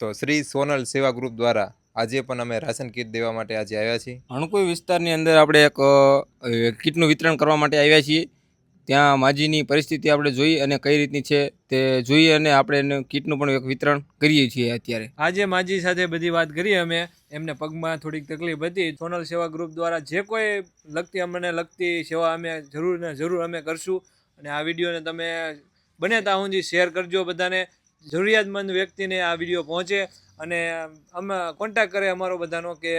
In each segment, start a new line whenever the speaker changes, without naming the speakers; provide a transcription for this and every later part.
તો શ્રી સોનલ સેવા ગ્રુપ દ્વારા આજે પણ અમે રાશન કીટ દેવા માટે આજે આવ્યા છીએ.
અણકોઈ વિસ્તારની અંદર આપણે એક કીટનું વિતરણ કરવા માટે આવ્યા છીએ. ત્યાં માજીની પરિસ્થિતિ આપણે જોઈ અને કઈ રીતની છે તે જોઈ અને આપણે એને કીટનું પણ એક વિતરણ કરીએ છીએ અત્યારે.
આજે માજી સાથે બધી વાત કરી અમે. એમને પગમાં થોડીક તકલીફ હતી. સોનલ સેવા ગ્રુપ દ્વારા જે કોઈ લગતી અમને લગતી સેવા અમે જરૂર ને જરૂર અમે કરશું. અને આ વિડીયોને તમે બને ત્યાં સુધી શેર કરજો બધાને. જરૂરિયાતમંદ વ્યક્તિને આ વીડિયો પહોંચે અને અમે કોન્ટેક્ટ કરે અમારો બધાનો કે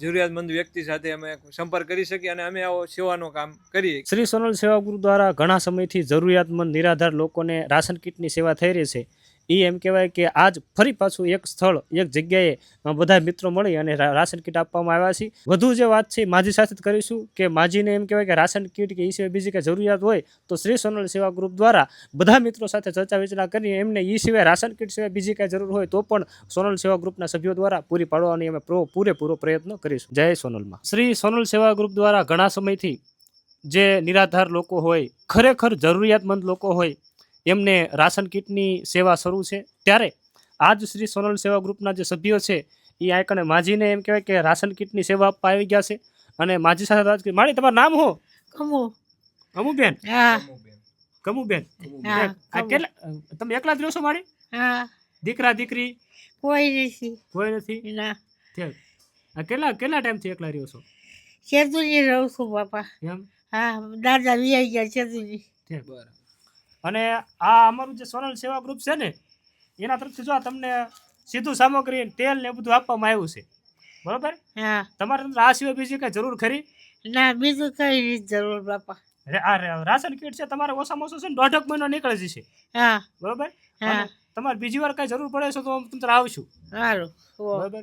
જરૂરિયાતમંદ વ્યક્તિ સાથે અમે સંપર્ક કરી શકીએ અને અમે આવો સેવાનું કામ કરીએ.
શ્રી સોનલ સેવા ગુરુ દ્વારા ઘણા સમયથી જરૂરિયાતમંદ, નિરાધાર લોકોને રાશન કીટની સેવા થઈ રહી છે. એ એમ કહેવાય કે આજ ફરી પાછું એક સ્થળ, એક જગ્યાએ બધા મિત્રો મળી અને રાશન કીટ આપવામાં આવ્યા છે. વધુ જે વાત છે માજી સાથે જ કરીશું કે માજીને એમ કહેવાય કે રાશન કીટ કે એ સિવાય બીજી કંઈ જરૂરિયાત હોય તો શ્રી સોનલ સેવા ગ્રુપ દ્વારા બધા મિત્રો સાથે ચર્ચા વિચારણા કરી એમને એ સિવાય રાશન કીટ સિવાય બીજી કાંઈ જરૂર હોય તો પણ સોનલ સેવા ગ્રુપના સભ્યો દ્વારા પૂરી પાડવાની અમે પ્રો- પૂરેપૂરો પ્રયત્ન કરીશું. જય સોનલમાં. શ્રી સોનલ સેવા ગ્રુપ દ્વારા ઘણા સમયથી જે નિરાધાર લોકો હોય, ખરેખર જરૂરિયાતમંદ લોકો હોય એમને રાશન કીટની સેવા શરૂ છે. ત્યારે આજ શ્રી સોનલ સેવા ગ્રુપના જે સભ્યો છે એ આઈકણે માજીને એમ કહેવાય કે રાશન કીટની સેવા આપવા આવી ગયા છે. અને માજી સાથે વાત કરી. માડી તમારું નામ હો
કમુ.
કમુબેન.
હા.
કમુબેન.
હા
આ કેટલા તમે એકલા જ રહો છો મારી
હા.
દીકરા દીકરી?
કોઈ નથી.
કોઈ નથી?
ના.
કેટલા કેટલા ટાઈમથી એકલા રહ્યો છો?
ચેતુજી રહું છું બાપા.
એમ?
હા દાદા વિયાઈ ગયા ચેતુજી
ઠીક. અને આ અમારું જે સોનલ સેવા ગ્રુપ છે ને એના તરફથી જો તમને સીધું સામગ્રી તેલ ને બધું આપવામાં આવ્યું છે. બરોબર?
હા.
તમારે આ સિવાય બીજી કઈ જરૂર ખરી?
ના બીજું કઈ જરૂર બાપા.
રાશન કીટ છે તમારે ઓછામાં ઓછું છે ને દોઢક મહિનો નીકળે જશે.
હા.
બરોબર?
હા.
તમારે બીજી વાર કઈ જરૂર પડે છે તો હું તમને આવશું.
સારું
બરાબર.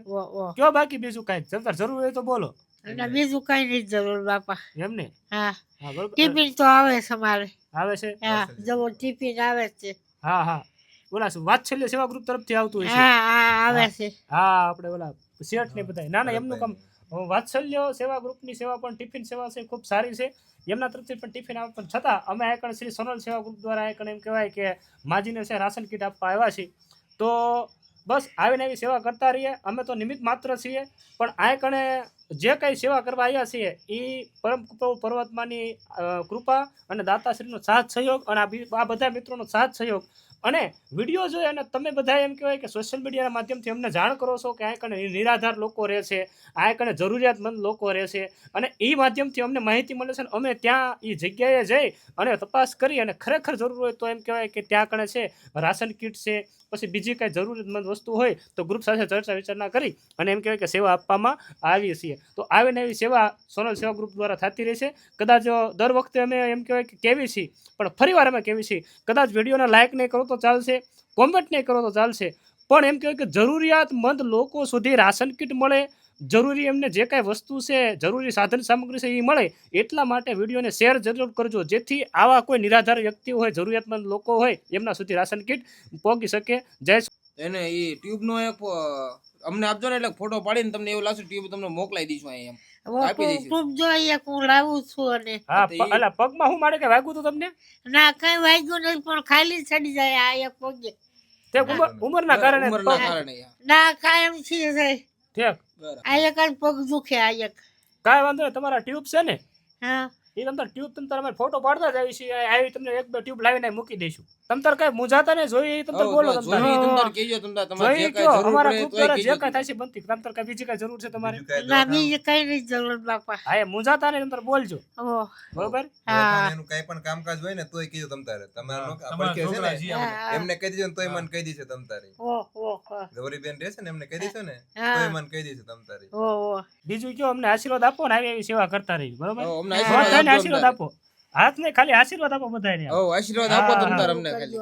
કયો બાકી બીજું કાંઈ? જરૂર હોય તો બોલો.
ના. બીજું કઈ નહીં જરૂર બાપા.
એમ ને?
હા.
હા
ટિફિન તો આવે છે મારે.
આવે છે?
હા જવો ટિફિન આવે છે.
હા હા. ઓલા શું વાત્સલ્ય સેવા ગ્રુપ તરફથી આવતું હોય છે?
હા હા આવે છે.
હા આપણે ઓલા શેઠ ને બધા ના ના એમનું કામ વાત્સલ્ય સેવા ગ્રુપની સેવા પણ ટિફિન સેવા છે ખૂબ સારી છે. એમના તરફથી પણ ટિફિન આવે પણ છતાં અમે આયકણ શ્રી સોનલ સેવા ગ્રુપ દ્વારા આયકણ એમ કહેવાય કે માજીને છે રાશન કીટ આપવા આવ્યા છીએ. તો બસ આવીને આવી સેવા કરતા રહીએ. અમે તો નિમિત્ત માત્ર છીએ. પણ આયકણે જે કંઈ સેવા કરવા આવ્યા છીએ એ પરમ પ્રભુ પરમાત્માની કૃપા અને દાતાશ્રીનો સાથ સહયોગ અને આ આ બધા મિત્રોનો સાથ સહયોગ અને વીડિયો જોઈ અને તમે બધા એમ કહેવાય કે સોશિયલ મીડિયાના માધ્યમથી અમને જાણ કરો છો કે આ કણે નિરાધાર લોકો રહે છે, આ કણે જરૂરિયાતમંદ લોકો રહે છે અને એ માધ્યમથી અમને માહિતી મળે છે અને અમે ત્યાં એ જગ્યાએ જઈ અને તપાસ કરી અને ખરેખર જરૂર હોય તો એમ કહેવાય કે ત્યાં કણે છે, રાશન કીટ છે, પછી બીજી કાંઈ જરૂરિયાતમંદ વસ્તુ હોય તો ગ્રુપ સાથે ચર્ચા વિચારણા કરી અને એમ કહેવાય કે સેવા આપવામાં આવીએ છીએ. તો આવીને એવી સેવા સોનલ સેવા ગ્રુપ દ્વારા થતી રહેશે. કદાચ દર વખતે અમે એમ કહેવાય કે કેવી છીએ, પણ ફરીવાર અમે કેવી છીએ, કદાચ વિડીયોના લાઇક નહીં કરો તો ચાલશે કોમેન્ટ નહીં કરો તો ચાલશે. પણ એમ કહેવાય કે જરૂરિયાતમંદ લોકો સુધી રાશન કીટ મળે, જરૂરી એમને જે કાંઈ વસ્તુ છે, જરૂરી સાધન સામગ્રી છે એ મળે, એટલા માટે વિડીયોને શેર જરૂર કરજો. જેથી આવા કોઈ નિરાધાર વ્યક્તિઓ હોય, જરૂરિયાતમંદ લોકો હોય, એમના સુધી રાશન કીટ પહોંચી શકે. જય
એને એ ટ્યુબનો એક અમને આપજો ને એટલે ફોટો પાડીને તમને એવું લાગશે ટ્યુબ તમને મોકલાઈ દઈશું અહીંયા એમ.
લાવું છું અને
હા પગમાં હું મારે કે વાગ્યું તો તમને?
ના કઈ વાગ્યું નહીં પણ ખાલી ચડી જાય આ એક પગે.
તે ઉંમર ઉંમરના કારણે
ઉંમરના
પગ-
કારણે
ના કાયમ છે
ઠીક.
આ એક પગ દુખે આ એક.
કાઈ વાંધો નહીં તમારા ટ્યુબ છે ને?
હા.
એ તમ ટ્યુબ તમ અમે ફોટો પાડતા જ આવી છીએ આવી તમને એક બે ટ્યુબ લાવીને મૂકી દઈશું. તમતર કઈ મુજાતા ને જોઈએ એ તમ બોલો
તમતર
તમ તાર.
જોઈએ તમ તાર કહેજો તમ તાર તમારે જે કઈ જરૂર
અમારા
પડે
ગ્રુપ જે કઈ થાય છે બનતી. તમતર કઈ બીજી કઈ જરૂર છે તમારે?
ના બીજી કઈ ની જરૂર બાપા.
હા એ મુજાતા ને તમતર બોલજો. બરોબર?
હા.
એનું કઈ પણ કામકાજ હોય ને તોય કીધું તમતર તમારે આપણે કે છે ને, એમને કહી દીધું ને તોય મને કહી દીધું તમ તારે.
ઓ ઓ હા,
ગૌરીબેન રહેશે ને એમને કહી દીધું ને. તોય મને કહી દીધું તમ તારે.
ઓ ઓ.
બીજું કયો અમને આશીર્વાદ આપો ને આવી એવી સેવા કરતા રહી બરોબર?
અમને આશીર્વાદ
આશીર્વાદ. આપો. હાથ ને ખાલી આશીર્વાદ આપો બધાને
ઓ આશીર્વાદ આપો તમ તાર અમને ખાલી.